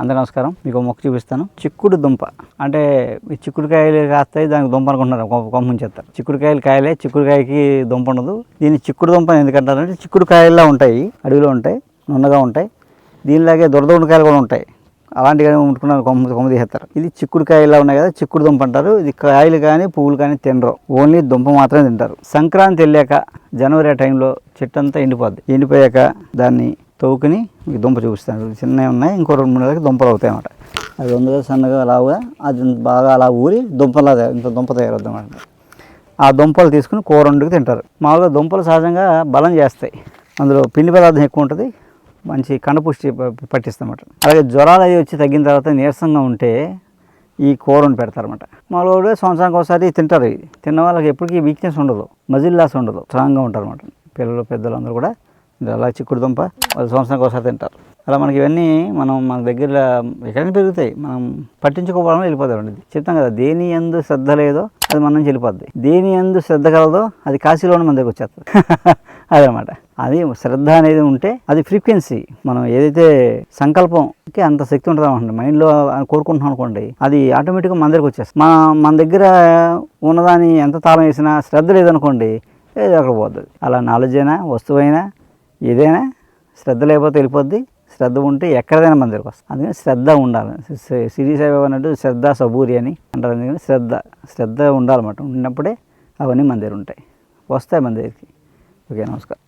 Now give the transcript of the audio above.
అందరూ నమస్కారం. మీకు మొక్క చూపిస్తాను. చిక్కుడు దుంప. అంటే ఈ చిక్కుడుకాయలు కాస్తాయి దానికి దుంప అనుకుంటున్నారు. కొమ్మ చేస్తారు చిక్కుడుకాయలు కాయలే చిక్కుడుకాయకి దుంప ఉండదు. దీన్ని చిక్కుడు దుంప ఎందుకంటారంటే చిక్కుడు కాయల్లా ఉంటాయి అడవిలో ఉంటాయి నున్నగా ఉంటాయి. దీనిలాగే దొరదొండకాయలు కూడా ఉంటాయి. అలాంటివి ముట్టుకున్న కొమ్మ కొమ్మ తీసేస్తారు. ఇది చిక్కుడుకాయలా ఉన్నాయి కదా చిక్కుడు దుంప అంటారు. ఇది కాయలు కానీ పువ్వులు కానీ తినరు. ఓన్లీ దుంప మాత్రమే తింటారు. సంక్రాంతి వెళ్ళాక జనవరి టైంలో చెట్టు అంతా ఎండిపోద్ది. ఎండిపోయాక దాన్ని తవ్వుకుని మీకు దుంప చూపిస్తాను. చిన్నవి ఉన్నాయి ఇంకో రెండు మూడు నెలలకి దుంపలు అవుతాయి అన్నమాట. అది ఉందిగా సన్నగా లావుగా అది బాగా అలా ఊరి దుంపలా ఇంత దుంప తయారవుతుంది అన్నమాట ఆ దుంపలు తీసుకుని కూర వండుకు తింటారు. మామూలుగా దుంపలు సహజంగా బలం చేస్తాయి. అందులో పిండి పదార్థం ఎక్కువ ఉంటుంది మంచి కండపుష్టి ప- పట్టిస్తామట అలాగే జ్వరాలు అవి వచ్చి తగ్గిన తర్వాత నీరసంగా ఉంటే ఈ కూర వండి పెడతారన్నమాట. మామూలుగా సంవత్సరానికి ఒకసారి తింటారు. ఇది తిన్న వాళ్ళకి ఎప్పటికీ వీక్నెస్ ఉండదు మజిల్ లాస్ ఉండదు స్ట్రాంగ్గా ఉంటారు అనమాట పిల్లలు పెద్దలు అందరూ కూడా అలా చిక్కుడు దుంప వాళ్ళు సంవత్సరానికి ఒకసారి తింటారు. అలా మనకి ఇవన్నీ మనం మన దగ్గర ఎక్కడైనా పెరుగుతాయి. మనం పట్టించుకోవడం వెళ్ళిపోతాం చెప్తాం కదా దేని ఎందు శ్రద్ధ లేదో అది మన నుంచి వెళ్ళిపోద్ది. దేని ఎందు శ్రద్ధ కలదో అది కాశీలోనే మన దగ్గర వచ్చేస్తుంది. అదనమాట. అది శ్రద్ధ అనేది ఉంటే అది ఫ్రీక్వెన్సీ. మనం ఏదైతే సంకల్పంకి అంత శక్తి ఉంటుంది అనుకోండి మైండ్లో కోరుకుంటున్నాం అనుకోండి అది ఆటోమేటిక్గా మన దగ్గరకు వచ్చేస్తుంది. మన మన దగ్గర ఉన్నదాన్ని ఎంత తాళం వేసినా శ్రద్ధ లేదనుకోండి ఏదో అక్కడ పోతుంది అలా నాలెడ్జ్ అయినా వస్తువైనా ఏదైనా శ్రద్ధ లేకపోతే వెళ్ళిపోద్ది శ్రద్ధ ఉంటే ఎక్కడైనా మన దగ్గరకు వస్తుంది అందుకని శ్రద్ధ ఉండాలి. సిరి సేవ అన్నట్టు శ్రద్ధ సబూరి అని అంటారు. అందుకని శ్రద్ధ శ్రద్ధ ఉండాలన్నమాట. ఉన్నప్పుడే అవన్నీ మన దగ్గర ఉంటాయి వస్తాయి మన దగ్గరికి ఓకే నమస్కారం.